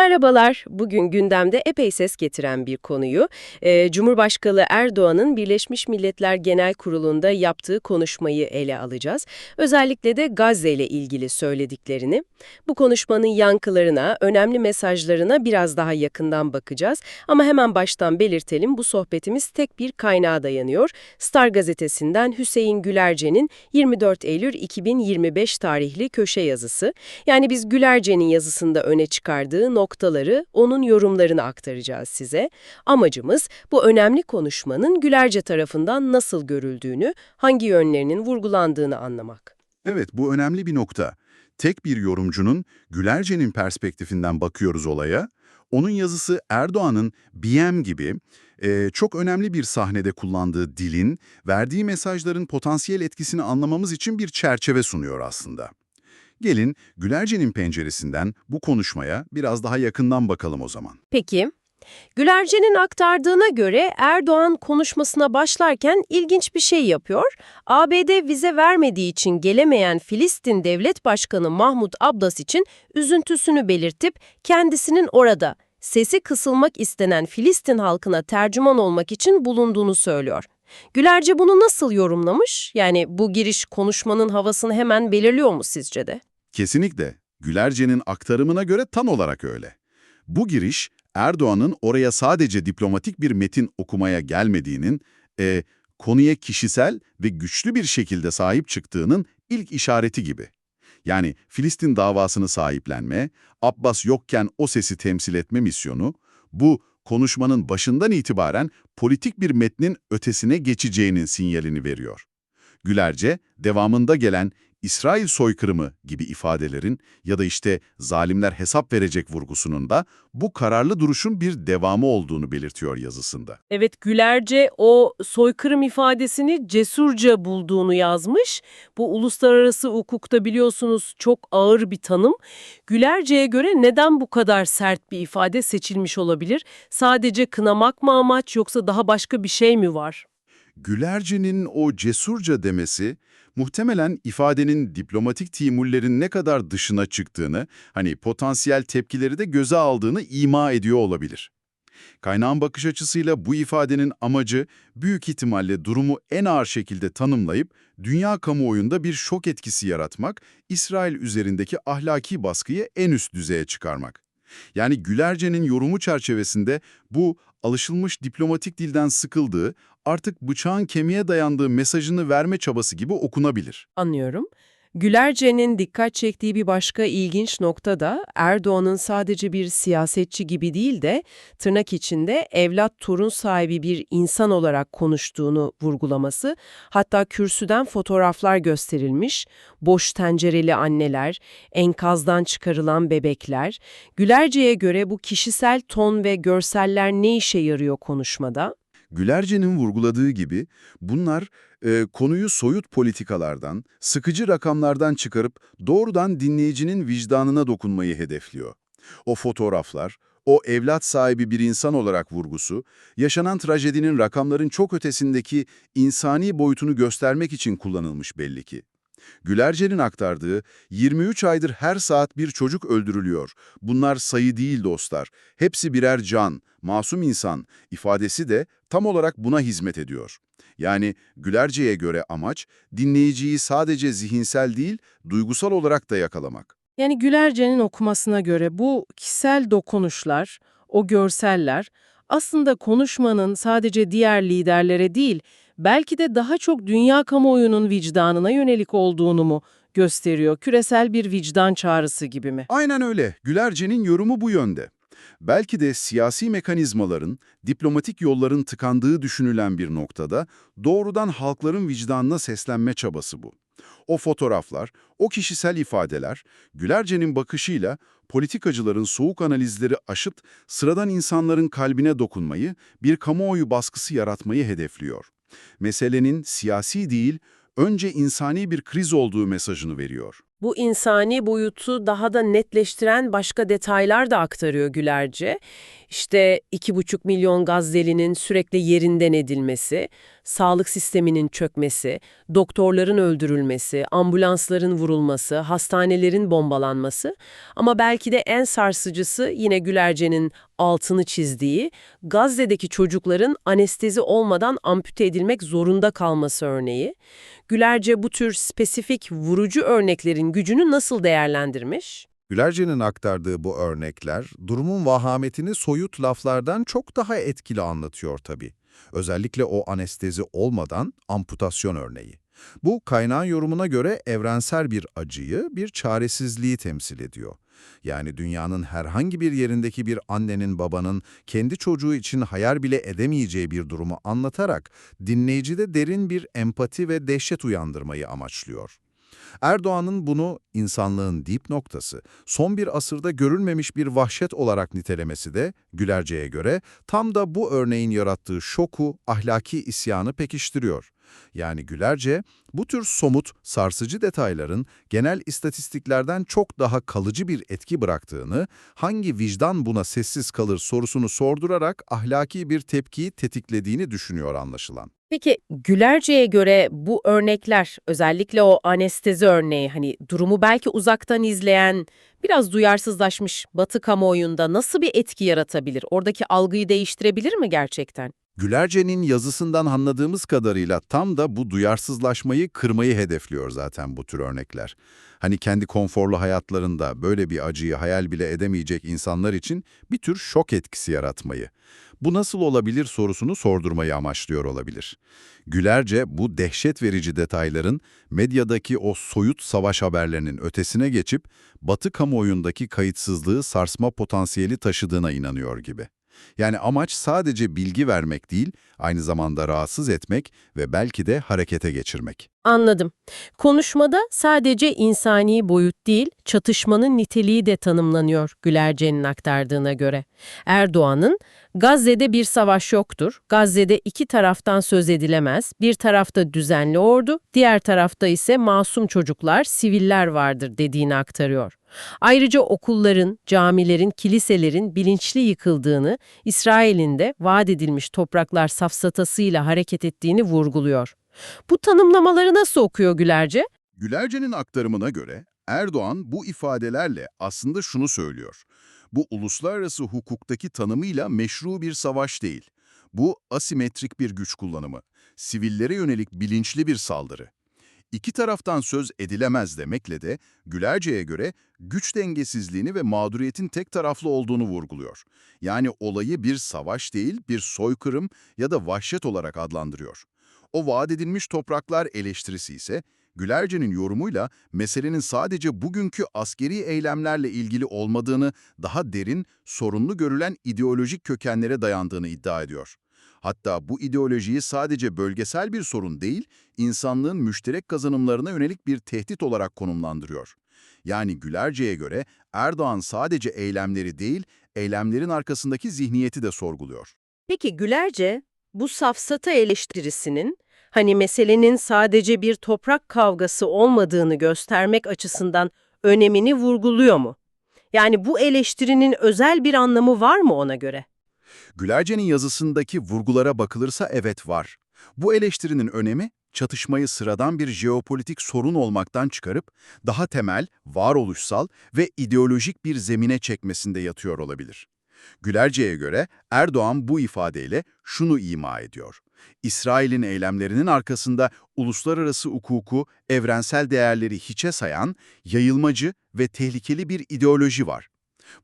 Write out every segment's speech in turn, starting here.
Merhabalar. Bugün gündemde epey ses getiren bir konuyu, e, Cumhurbaşkanı Erdoğan'ın Birleşmiş Milletler Genel Kurulu'nda yaptığı konuşmayı ele alacağız. Özellikle de Gazze ile ilgili söylediklerini. Bu konuşmanın yankılarına, önemli mesajlarına biraz daha yakından bakacağız. Ama hemen baştan belirtelim bu sohbetimiz tek bir kaynağa dayanıyor. Star gazetesinden Hüseyin Gülerce'nin 24 Eylül 2025 tarihli köşe yazısı. Yani biz Gülerce'nin yazısında öne çıkardığı noktaları, onun yorumlarını aktaracağız size. Amacımız bu önemli konuşmanın Gülerce tarafından nasıl görüldüğünü, hangi yönlerinin vurgulandığını anlamak. Evet, bu önemli bir nokta. Tek bir yorumcunun Gülerce'nin perspektifinden bakıyoruz olaya. Onun yazısı Erdoğan'ın BM gibi e, çok önemli bir sahnede kullandığı dilin, verdiği mesajların potansiyel etkisini anlamamız için bir çerçeve sunuyor aslında. Gelin Gülerce'nin penceresinden bu konuşmaya biraz daha yakından bakalım o zaman. Peki, Gülerce'nin aktardığına göre Erdoğan konuşmasına başlarken ilginç bir şey yapıyor. ABD vize vermediği için gelemeyen Filistin Devlet Başkanı Mahmut Abbas için üzüntüsünü belirtip kendisinin orada sesi kısılmak istenen Filistin halkına tercüman olmak için bulunduğunu söylüyor. Gülerce bunu nasıl yorumlamış? Yani bu giriş konuşmanın havasını hemen belirliyor mu sizce de? Kesinlikle Gülerce'nin aktarımına göre tam olarak öyle. Bu giriş Erdoğan'ın oraya sadece diplomatik bir metin okumaya gelmediğinin, e, konuya kişisel ve güçlü bir şekilde sahip çıktığının ilk işareti gibi. Yani Filistin davasını sahiplenme, Abbas yokken o sesi temsil etme misyonu, bu konuşmanın başından itibaren politik bir metnin ötesine geçeceğinin sinyalini veriyor. Gülerce, devamında gelen İsrail soykırımı gibi ifadelerin ya da işte zalimler hesap verecek vurgusunun da bu kararlı duruşun bir devamı olduğunu belirtiyor yazısında. Evet, Gülerce o soykırım ifadesini cesurca bulduğunu yazmış. Bu uluslararası hukukta biliyorsunuz çok ağır bir tanım. Gülerce'ye göre neden bu kadar sert bir ifade seçilmiş olabilir? Sadece kınamak mı amaç yoksa daha başka bir şey mi var? Gülerce'nin o cesurca demesi, muhtemelen ifadenin diplomatik timullerin ne kadar dışına çıktığını, hani potansiyel tepkileri de göze aldığını ima ediyor olabilir. Kaynağın bakış açısıyla bu ifadenin amacı büyük ihtimalle durumu en ağır şekilde tanımlayıp dünya kamuoyunda bir şok etkisi yaratmak, İsrail üzerindeki ahlaki baskıyı en üst düzeye çıkarmak. Yani Gülerce'nin yorumu çerçevesinde bu alışılmış diplomatik dilden sıkıldığı, artık bıçağın kemiğe dayandığı mesajını verme çabası gibi okunabilir. Anlıyorum. Gülerce'nin dikkat çektiği bir başka ilginç nokta da Erdoğan'ın sadece bir siyasetçi gibi değil de tırnak içinde evlat torun sahibi bir insan olarak konuştuğunu vurgulaması. Hatta kürsüden fotoğraflar gösterilmiş, boş tencereli anneler, enkazdan çıkarılan bebekler. Gülerce'ye göre bu kişisel ton ve görseller ne işe yarıyor konuşmada? Gülerce'nin vurguladığı gibi bunlar e, konuyu soyut politikalardan, sıkıcı rakamlardan çıkarıp doğrudan dinleyicinin vicdanına dokunmayı hedefliyor. O fotoğraflar, o evlat sahibi bir insan olarak vurgusu, yaşanan trajedinin rakamların çok ötesindeki insani boyutunu göstermek için kullanılmış belli ki. Gülerce'nin aktardığı 23 aydır her saat bir çocuk öldürülüyor. Bunlar sayı değil dostlar. Hepsi birer can, masum insan ifadesi de tam olarak buna hizmet ediyor. Yani Gülerce'ye göre amaç dinleyiciyi sadece zihinsel değil, duygusal olarak da yakalamak. Yani Gülerce'nin okumasına göre bu kişisel dokunuşlar, o görseller aslında konuşmanın sadece diğer liderlere değil, belki de daha çok dünya kamuoyunun vicdanına yönelik olduğunu mu gösteriyor? Küresel bir vicdan çağrısı gibi mi? Aynen öyle. Gülerce'nin yorumu bu yönde. Belki de siyasi mekanizmaların, diplomatik yolların tıkandığı düşünülen bir noktada doğrudan halkların vicdanına seslenme çabası bu. O fotoğraflar, o kişisel ifadeler, Gülerce'nin bakışıyla politikacıların soğuk analizleri aşıt, sıradan insanların kalbine dokunmayı, bir kamuoyu baskısı yaratmayı hedefliyor. Meselenin siyasi değil, önce insani bir kriz olduğu mesajını veriyor. Bu insani boyutu daha da netleştiren başka detaylar da aktarıyor Gülerce. İşte iki buçuk milyon Gazze'linin sürekli yerinden edilmesi, sağlık sisteminin çökmesi, doktorların öldürülmesi, ambulansların vurulması, hastanelerin bombalanması ama belki de en sarsıcısı yine Gülerce'nin altını çizdiği Gazze'deki çocukların anestezi olmadan ampute edilmek zorunda kalması örneği. Gülerce bu tür spesifik vurucu örneklerin gücünü nasıl değerlendirmiş? Gülerce'nin aktardığı bu örnekler, durumun vahametini soyut laflardan çok daha etkili anlatıyor tabii. Özellikle o anestezi olmadan amputasyon örneği. Bu kaynağın yorumuna göre evrensel bir acıyı, bir çaresizliği temsil ediyor. Yani dünyanın herhangi bir yerindeki bir annenin babanın kendi çocuğu için hayal bile edemeyeceği bir durumu anlatarak dinleyicide derin bir empati ve dehşet uyandırmayı amaçlıyor. Erdoğan'ın bunu insanlığın dip noktası, son bir asırda görülmemiş bir vahşet olarak nitelemesi de Gülerce'ye göre tam da bu örneğin yarattığı şoku, ahlaki isyanı pekiştiriyor. Yani Gülerce, bu tür somut, sarsıcı detayların genel istatistiklerden çok daha kalıcı bir etki bıraktığını, hangi vicdan buna sessiz kalır sorusunu sordurarak ahlaki bir tepkiyi tetiklediğini düşünüyor anlaşılan. Peki Gülerce'ye göre bu örnekler özellikle o anestezi örneği hani durumu belki uzaktan izleyen biraz duyarsızlaşmış Batı kamuoyunda nasıl bir etki yaratabilir? Oradaki algıyı değiştirebilir mi gerçekten? Gülerce'nin yazısından anladığımız kadarıyla tam da bu duyarsızlaşmayı kırmayı hedefliyor zaten bu tür örnekler. Hani kendi konforlu hayatlarında böyle bir acıyı hayal bile edemeyecek insanlar için bir tür şok etkisi yaratmayı. Bu nasıl olabilir sorusunu sordurmayı amaçlıyor olabilir. Gülerce bu dehşet verici detayların medyadaki o soyut savaş haberlerinin ötesine geçip Batı kamuoyundaki kayıtsızlığı sarsma potansiyeli taşıdığına inanıyor gibi. Yani amaç sadece bilgi vermek değil, aynı zamanda rahatsız etmek ve belki de harekete geçirmek. Anladım. Konuşmada sadece insani boyut değil, çatışmanın niteliği de tanımlanıyor Gülerce'nin aktardığına göre. Erdoğan'ın, Gazze'de bir savaş yoktur, Gazze'de iki taraftan söz edilemez, bir tarafta düzenli ordu, diğer tarafta ise masum çocuklar, siviller vardır dediğini aktarıyor. Ayrıca okulların, camilerin, kiliselerin bilinçli yıkıldığını, İsrail'in de vaat edilmiş topraklar safsatasıyla hareket ettiğini vurguluyor. Bu tanımlamaları nasıl okuyor Gülerce? Gülerce'nin aktarımına göre Erdoğan bu ifadelerle aslında şunu söylüyor. Bu uluslararası hukuktaki tanımıyla meşru bir savaş değil. Bu asimetrik bir güç kullanımı, sivillere yönelik bilinçli bir saldırı. İki taraftan söz edilemez demekle de Gülerce'ye göre güç dengesizliğini ve mağduriyetin tek taraflı olduğunu vurguluyor. Yani olayı bir savaş değil, bir soykırım ya da vahşet olarak adlandırıyor. O vaat edilmiş topraklar eleştirisi ise Gülerce'nin yorumuyla meselenin sadece bugünkü askeri eylemlerle ilgili olmadığını, daha derin, sorunlu görülen ideolojik kökenlere dayandığını iddia ediyor. Hatta bu ideolojiyi sadece bölgesel bir sorun değil, insanlığın müşterek kazanımlarına yönelik bir tehdit olarak konumlandırıyor. Yani Gülerce'ye göre Erdoğan sadece eylemleri değil, eylemlerin arkasındaki zihniyeti de sorguluyor. Peki Gülerce bu safsata eleştirisinin hani meselenin sadece bir toprak kavgası olmadığını göstermek açısından önemini vurguluyor mu? Yani bu eleştirinin özel bir anlamı var mı ona göre? Gülerce'nin yazısındaki vurgulara bakılırsa evet var. Bu eleştirinin önemi, çatışmayı sıradan bir jeopolitik sorun olmaktan çıkarıp daha temel, varoluşsal ve ideolojik bir zemine çekmesinde yatıyor olabilir. Gülerce'ye göre Erdoğan bu ifadeyle şunu ima ediyor. İsrail'in eylemlerinin arkasında uluslararası hukuku, evrensel değerleri hiçe sayan, yayılmacı ve tehlikeli bir ideoloji var.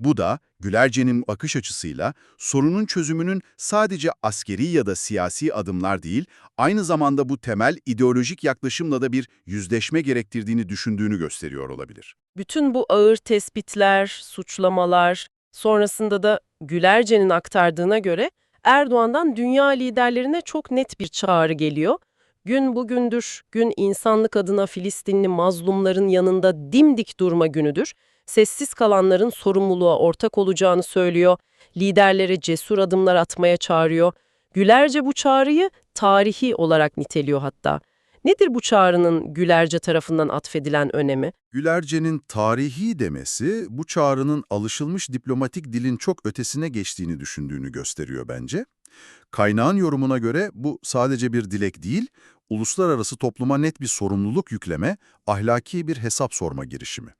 Bu da Gülerce'nin bakış açısıyla sorunun çözümünün sadece askeri ya da siyasi adımlar değil, aynı zamanda bu temel ideolojik yaklaşımla da bir yüzleşme gerektirdiğini düşündüğünü gösteriyor olabilir. Bütün bu ağır tespitler, suçlamalar, sonrasında da Gülerce'nin aktardığına göre Erdoğan'dan dünya liderlerine çok net bir çağrı geliyor. Gün bugündür, gün insanlık adına Filistinli mazlumların yanında dimdik durma günüdür. Sessiz kalanların sorumluluğa ortak olacağını söylüyor. Liderlere cesur adımlar atmaya çağırıyor. Gülerce bu çağrıyı tarihi olarak niteliyor hatta. Nedir bu çağrının Gülerce tarafından atfedilen önemi? Gülerce'nin tarihi demesi, bu çağrının alışılmış diplomatik dilin çok ötesine geçtiğini düşündüğünü gösteriyor bence. Kaynağın yorumuna göre bu sadece bir dilek değil, uluslararası topluma net bir sorumluluk yükleme, ahlaki bir hesap sorma girişimi.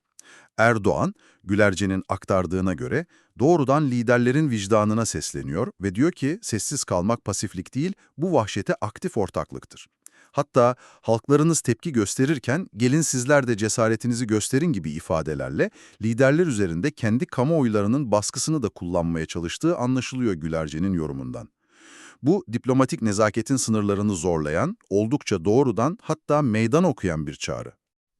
Erdoğan, Gülerce'nin aktardığına göre doğrudan liderlerin vicdanına sesleniyor ve diyor ki sessiz kalmak pasiflik değil, bu vahşete aktif ortaklıktır. Hatta halklarınız tepki gösterirken gelin sizler de cesaretinizi gösterin gibi ifadelerle liderler üzerinde kendi kamuoylarının baskısını da kullanmaya çalıştığı anlaşılıyor Gülerce'nin yorumundan. Bu diplomatik nezaketin sınırlarını zorlayan, oldukça doğrudan hatta meydan okuyan bir çağrı.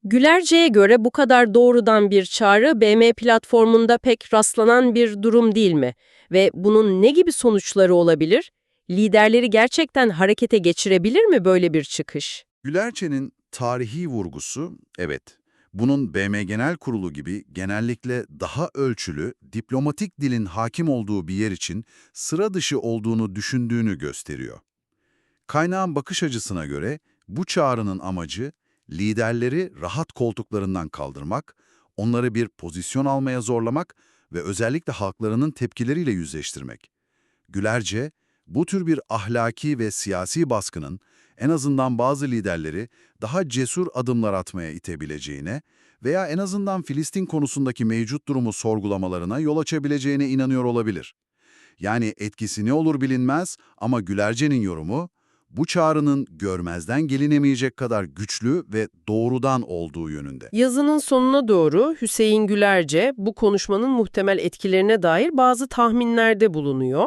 Gülerce'ye göre bu kadar doğrudan bir çağrı BM platformunda pek rastlanan bir durum değil mi? Ve bunun ne gibi sonuçları olabilir? Liderleri gerçekten harekete geçirebilir mi böyle bir çıkış? Gülerçe'nin tarihi vurgusu, evet, bunun BM Genel Kurulu gibi genellikle daha ölçülü, diplomatik dilin hakim olduğu bir yer için sıra dışı olduğunu düşündüğünü gösteriyor. Kaynağın bakış açısına göre bu çağrının amacı liderleri rahat koltuklarından kaldırmak, onları bir pozisyon almaya zorlamak ve özellikle halklarının tepkileriyle yüzleştirmek. Gülerce, bu tür bir ahlaki ve siyasi baskının en azından bazı liderleri daha cesur adımlar atmaya itebileceğine veya en azından Filistin konusundaki mevcut durumu sorgulamalarına yol açabileceğine inanıyor olabilir. Yani etkisi ne olur bilinmez ama Gülerce'nin yorumu, bu çağrının görmezden gelinemeyecek kadar güçlü ve doğrudan olduğu yönünde. Yazının sonuna doğru Hüseyin Gülerce bu konuşmanın muhtemel etkilerine dair bazı tahminlerde bulunuyor.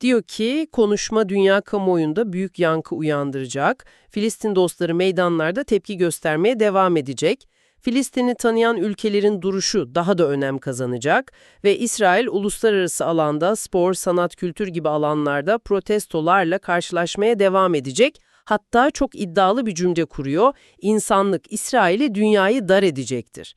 Diyor ki konuşma dünya kamuoyunda büyük yankı uyandıracak, Filistin dostları meydanlarda tepki göstermeye devam edecek, Filistin'i tanıyan ülkelerin duruşu daha da önem kazanacak ve İsrail uluslararası alanda spor, sanat, kültür gibi alanlarda protestolarla karşılaşmaya devam edecek. Hatta çok iddialı bir cümle kuruyor, insanlık İsrail'i dünyayı dar edecektir.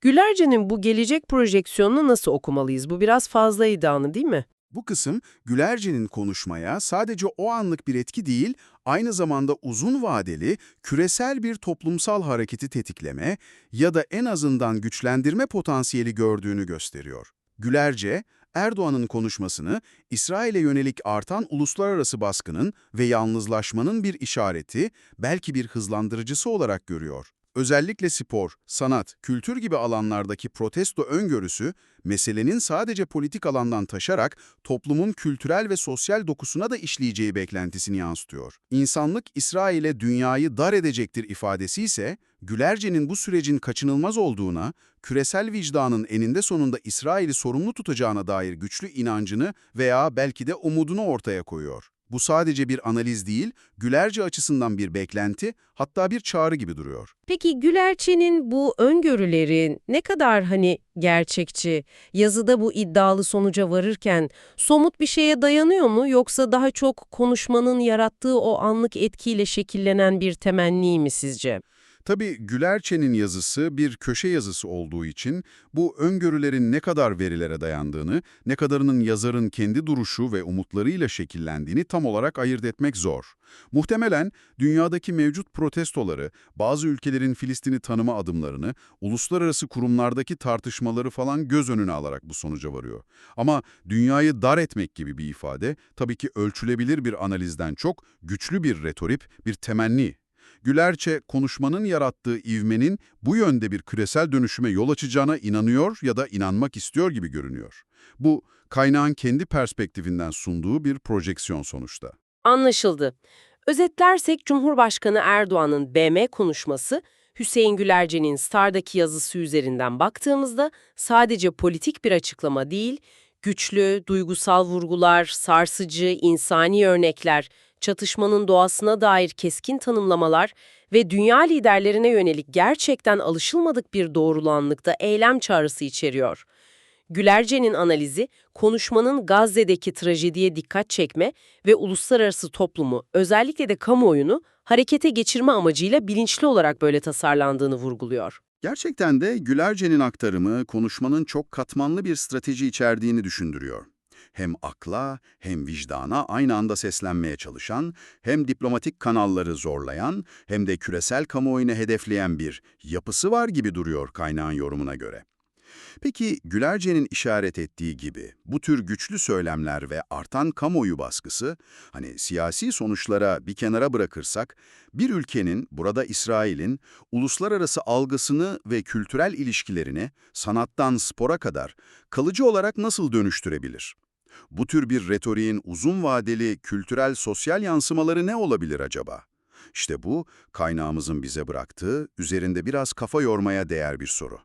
Gülerce'nin bu gelecek projeksiyonunu nasıl okumalıyız? Bu biraz fazla iddialı değil mi? Bu kısım Gülerce'nin konuşmaya sadece o anlık bir etki değil, aynı zamanda uzun vadeli, küresel bir toplumsal hareketi tetikleme ya da en azından güçlendirme potansiyeli gördüğünü gösteriyor. Gülerce, Erdoğan'ın konuşmasını İsrail'e yönelik artan uluslararası baskının ve yalnızlaşmanın bir işareti, belki bir hızlandırıcısı olarak görüyor. Özellikle spor, sanat, kültür gibi alanlardaki protesto öngörüsü, meselenin sadece politik alandan taşarak toplumun kültürel ve sosyal dokusuna da işleyeceği beklentisini yansıtıyor. İnsanlık İsrail'e dünyayı dar edecektir ifadesi ise, Gülerce'nin bu sürecin kaçınılmaz olduğuna, küresel vicdanın eninde sonunda İsrail'i sorumlu tutacağına dair güçlü inancını veya belki de umudunu ortaya koyuyor. Bu sadece bir analiz değil, Gülerce açısından bir beklenti, hatta bir çağrı gibi duruyor. Peki Gülerçe'nin bu öngörüleri ne kadar hani gerçekçi, yazıda bu iddialı sonuca varırken somut bir şeye dayanıyor mu yoksa daha çok konuşmanın yarattığı o anlık etkiyle şekillenen bir temenni mi sizce? Tabii Gülerçe'nin yazısı bir köşe yazısı olduğu için bu öngörülerin ne kadar verilere dayandığını, ne kadarının yazarın kendi duruşu ve umutlarıyla şekillendiğini tam olarak ayırt etmek zor. Muhtemelen dünyadaki mevcut protestoları, bazı ülkelerin Filistin'i tanıma adımlarını, uluslararası kurumlardaki tartışmaları falan göz önüne alarak bu sonuca varıyor. Ama dünyayı dar etmek gibi bir ifade tabii ki ölçülebilir bir analizden çok güçlü bir retorip, bir temenni. Gülerçe konuşmanın yarattığı ivmenin bu yönde bir küresel dönüşüme yol açacağına inanıyor ya da inanmak istiyor gibi görünüyor. Bu kaynağın kendi perspektifinden sunduğu bir projeksiyon sonuçta. Anlaşıldı. Özetlersek Cumhurbaşkanı Erdoğan'ın BM konuşması, Hüseyin Gülerce'nin Star'daki yazısı üzerinden baktığımızda sadece politik bir açıklama değil, güçlü, duygusal vurgular, sarsıcı, insani örnekler, çatışmanın doğasına dair keskin tanımlamalar ve dünya liderlerine yönelik gerçekten alışılmadık bir doğrulanlıkta eylem çağrısı içeriyor. Gülerce'nin analizi, konuşmanın Gazze'deki trajediye dikkat çekme ve uluslararası toplumu, özellikle de kamuoyunu harekete geçirme amacıyla bilinçli olarak böyle tasarlandığını vurguluyor. Gerçekten de Gülerce'nin aktarımı konuşmanın çok katmanlı bir strateji içerdiğini düşündürüyor. Hem akla hem vicdana aynı anda seslenmeye çalışan, hem diplomatik kanalları zorlayan, hem de küresel kamuoyunu hedefleyen bir yapısı var gibi duruyor kaynağın yorumuna göre. Peki Gülerce'nin işaret ettiği gibi bu tür güçlü söylemler ve artan kamuoyu baskısı, hani siyasi sonuçlara bir kenara bırakırsak, bir ülkenin, burada İsrail'in, uluslararası algısını ve kültürel ilişkilerini sanattan spora kadar kalıcı olarak nasıl dönüştürebilir? Bu tür bir retoriğin uzun vadeli kültürel sosyal yansımaları ne olabilir acaba? İşte bu, kaynağımızın bize bıraktığı, üzerinde biraz kafa yormaya değer bir soru.